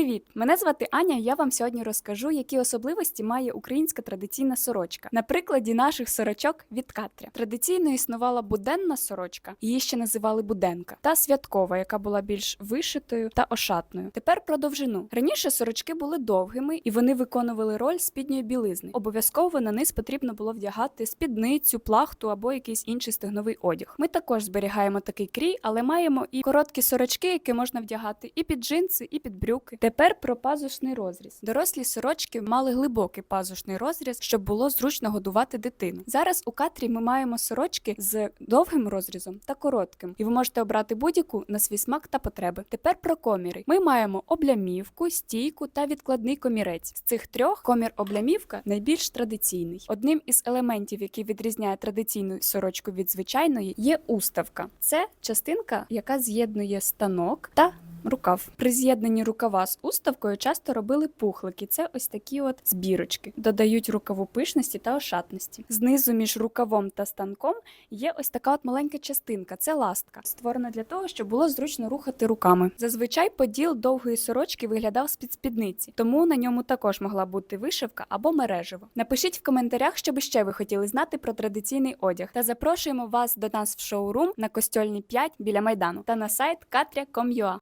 Привіт! Мене звати Аня. Я вам сьогодні розкажу, які особливості має українська традиційна сорочка. На прикладі наших сорочок від Катря. Традиційно існувала буденна сорочка, її ще називали буденка, та святкова, яка була більш вишитою та ошатною. Тепер про довжину. Раніше сорочки були довгими і вони виконували роль спідньої білизни. Обов'язково на низ потрібно було вдягати спідницю, плахту або якийсь інший стегновий одяг. Ми також зберігаємо такий крій, але маємо і короткі сорочки, які можна вдягати і під джинси, і під брюки. Тепер про пазушний розріз. Дорослі сорочки мали глибокий пазушний розріз, щоб було зручно годувати дитину. Зараз у катрі ми маємо сорочки з довгим розрізом та коротким, і ви можете обрати будь-яку на свій смак та потреби. Тепер про коміри. Ми маємо облямівку, стійку та відкладний комірець. З цих трьох комір облямівка найбільш традиційний. Одним із елементів, який відрізняє традиційну сорочку від звичайної, є уставка. Це частинка, яка з'єднує станок та Рукав при з'єднанні рукава з уставкою часто робили пухлики. Це ось такі от збірочки, додають рукаву пишності та ошатності. Знизу між рукавом та станком є ось така от маленька частинка. Це ластка, створена для того, щоб було зручно рухати руками. Зазвичай поділ довгої сорочки виглядав з-під спідниці, тому на ньому також могла бути вишивка або мережево. Напишіть в коментарях, що би ще ви хотіли знати про традиційний одяг, та запрошуємо вас до нас в шоурум на Костьольній 5 біля майдану та на сайт katria.com.ua.